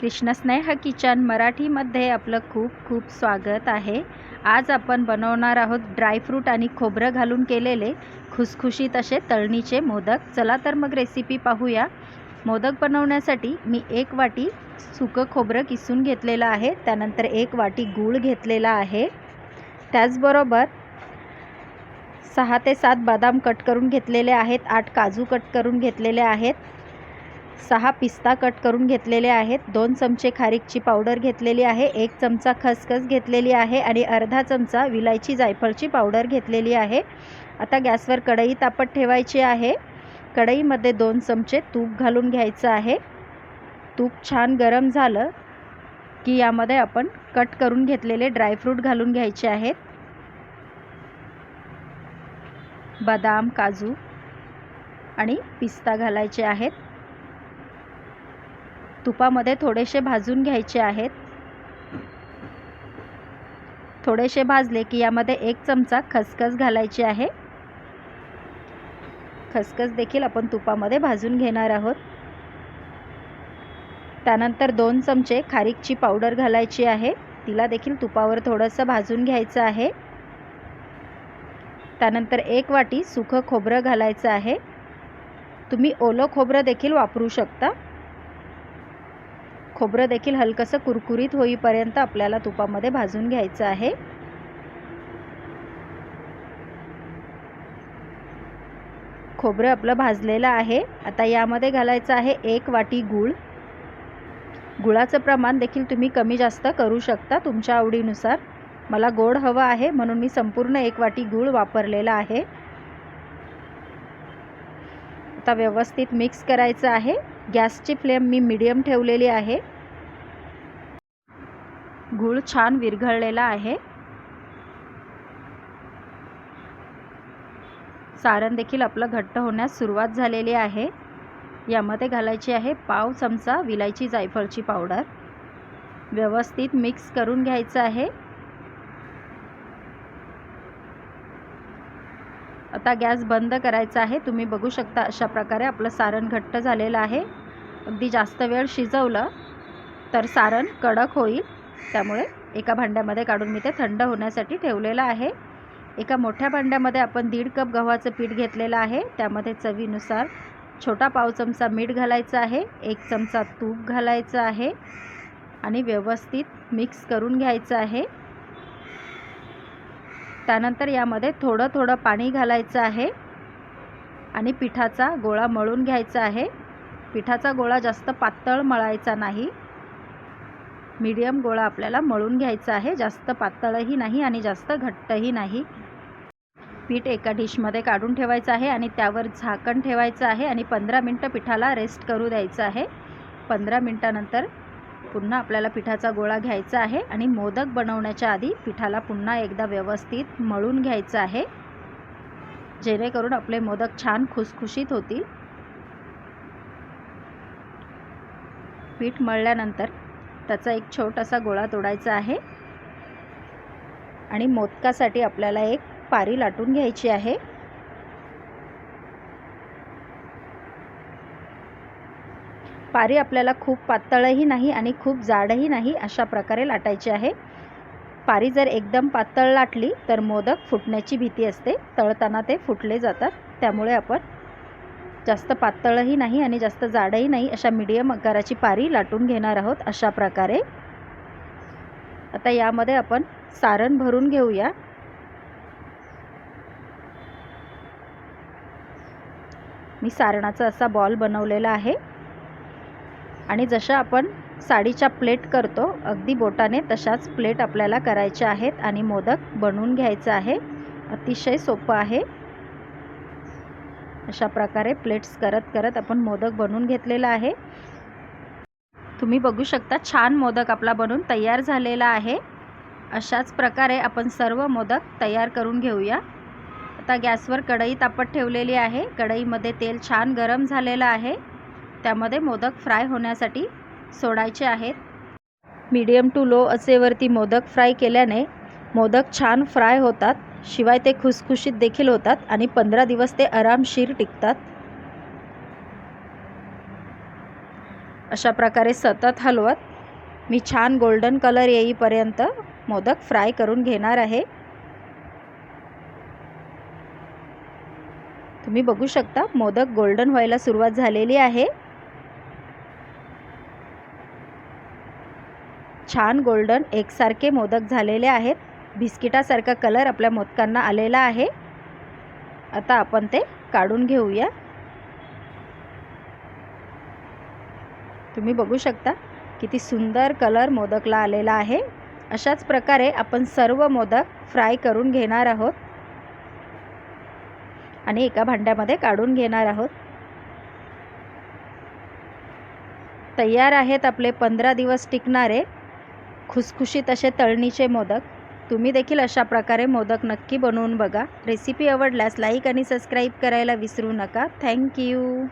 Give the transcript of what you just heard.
कृष्णस्नेह kitchen मराठीमध्ये आपलं खूप खूप स्वागत आहे. आज आपण बनवणार आहोत ड्रायफ्रूट आणि खोबरं घालून केलेले खुसखुशीत असे तळणीचे मोदक. चला तर मग रेसिपी पाहूया. मोदक बनवण्यासाठी मी एक वाटी सुकं खोबरं किसून घेतलेलं आहे. त्यानंतर एक वाटी गूळ घेतलेला आहे. त्याचबरोबर सहा ते सात बदाम कट करून घेतलेले आहेत. आठ काजू कट करून घेतलेले आहेत. सहा पिस्ता कट करून घेतलेले आहेत. दोन चमचे खारीकची पावडर घेतलेली आहे. एक चमचा खसखस घेतलेली आहे आणि अर्धा चमचा विलायची जायफळची पावडर घेतलेली आहे. आता गॅसवर कढई तापत ठेवायची आहे. कढईमध्ये दोन चमचे तूप घालून घ्यायचं आहे. तूप छान गरम झालं की यामध्ये आपण कट करून घेतलेले ड्रायफ्रूट घालून घ्यायचे आहेत. बदाम काजू आणि पिस्ता घालायचे आहेत. तुपामध्ये थोडेसे भाजून घ्यायचे आहेत. थोडेसे भाजले की यामध्ये एक चमचा खसखस घालायची आहे. खसखस देखील आपण तुपामध्ये भाजून घेणार आहोत. त्यानंतर दोन चमचे खारीकची पावडर घालायची आहे. तिला देखील तुपावर थोडंसं भाजून घ्यायचं आहे. त्यानंतर एक वाटी सुखं खोबरं घालायचं आहे. तुम्ही ओलं खोबरं देखील वापरू शकता. खोबरं देखील हलकंसं कुरकुरीत होईपर्यंत आपल्याला तुपामध्ये भाजून घ्यायचं आहे. खोबरं आपलं भाजलेलं आहे. आता यामध्ये घालायचं आहे एक वाटी गूळ. गुळाचं प्रमाण देखील तुम्ही कमी जास्त करू शकता तुमच्या आवडीनुसार. मला गोड हवं आहे म्हणून मी संपूर्ण एक वाटी गूळ वापरलेला आहे. आता व्यवस्थित मिक्स करायचं आहे. गॅसची फ्लेम मी मीडियम ठेवलेली आहे. गूळ छान विरघळलेला आहे. सारण देखील आपलं घट्ट होण्यास सुरुवात झालेली आहे. यामध्ये घालायची आहे पाव चमचा विलायची जायफळची पावडर. व्यवस्थित मिक्स करून घ्यायचं आहे. आता गॅस बंद करायचा आहे. तुम्ही बघू शकता अशा प्रकारे आपलं सारण घट्ट झालेलं आहे. अगदी जास्त वेळ शिजवलं तर सारण कडक होईल. त्यामुळे एका भांड्यामध्ये काढून मी ते थंड होण्यासाठी ठेवलेलं आहे. एका मोठ्या भांड्यामध्ये आपण दीड कप गव्हाचं पीठ घेतलेलं आहे. त्यामध्ये चवीनुसार छोटा पाव चमचा मीठ घालायचं आहे. एक चमचा तूप घालायचं आहे. आणि व्यवस्थित मिक्स करून घ्यायचं आहे. त्यानंतर यामध्ये थोडं थोडं पाणी घालायचं आहे आणि पिठाचा गोळा मळून घ्यायचा आहे. पिठाचा गोळा जास्त पातळ मळायचा नाही. मीडियम गोळा आपल्याला मळून घ्यायचा आहे. जास्त पातळही नाही आणि जास्त घट्टही नाही. पीठ एका डिशमध्ये काढून ठेवायचं आहे आणि त्यावर झाकण ठेवायचं आहे आणि पंधरा मिनटं पिठाला रेस्ट करू द्यायचं आहे. पंधरा मिनटानंतर पुन्हा आपल्याला पिठाचा गोळा घ्यायचा आहे आणि मोदक बनवण्याच्या आधी पिठाला पुन्हा एकदा व्यवस्थित मळून घ्यायचं आहे. जेणेकरून आपले मोदक छान खुसखुशीत होतील. पीठ मळल्यानंतर त्याचा एक छोटासा गोळा तोडायचा आहे. आणि मोदकासाठी आपल्याला एक पारी लाटून घ्यायची आहे. पारी आपल्याला खूप पातळही नाही आणि खूप जाडही नाही अशा प्रकारे लाटायची आहे. पारी जर एकदम पातळ लाटली तर मोदक फुटण्याची भीती असते. तळताना ते फुटले जातात. त्यामुळे आपण जास्त पातळही नाही आणि जास्त जाडही नाही अशा मीडियम आकाराची पारी लाटून घेणार आहोत अशा प्रकारे. आता यामध्ये आपण सारण भरून घेऊया. मी सारणाचा असा बॉल बनवलेला आहे. आणि जशा आपण साडीच्या प्लेट करतो अगदी बोटाने तशाच प्लेट आपल्याला करायच्या आहेत आणि मोदक बनवून घ्यायचं आहे. अतिशय सोपं आहे. अशा प्रकारे प्लेट्स करत करत आपण मोदक बनवून घेतलेला आहे. तुम्ही बघू शकता छान मोदक आपला बनवून तयार झालेला आहे. अशाच प्रकारे आपण सर्व मोदक तयार करून घेऊया. आता गॅसवर कढई तापत ठेवलेली आहे. कढईमध्ये तेल छान गरम झालेलं आहे. त्यामध्ये मोदक फ्राय होण्यासाठी सोडायचे आहेत. मीडियम टू लो असेवरती मोदक फ्राय केल्याने मोदक छान फ्राय होतात शिवाय ते खुसखुशीत देखील होतात आणि पंधरा दिवस ते आरामशीर टिकतात. अशा प्रकारे सतत हलवत मी छान गोल्डन कलर येईपर्यंत मोदक फ्राय करून घेणार आहे. तुम्ही बघू शकता मोदक गोल्डन व्हायला सुरुवात झालेली आहे. छान गोल्डन एकसारखे मोदक झालेले आहेत. बिस्किटासारखा कलर आपल्या मोदकांना आलेला आहे. आता आपण ते काढून घेऊया. तुम्ही बघू शकता किती सुंदर कलर मोदकला आलेला आहे. अशाच प्रकारे आपण सर्व मोदक फ्राय करून घेणार आहोत. आणि एका भांड्यामध्ये काढून घेणार आहोत. तयार आहेत आपले पंधरा दिवस टिकणारे. खुसखुशीत असे तळणीचे मोदक. तुम्ही देखील अशा प्रकारे मोदक नक्की बनवून बघा. रेसिपी आवडल्यास लाईक आणि सबस्क्राईब करायला विसरू नका. थँक्यू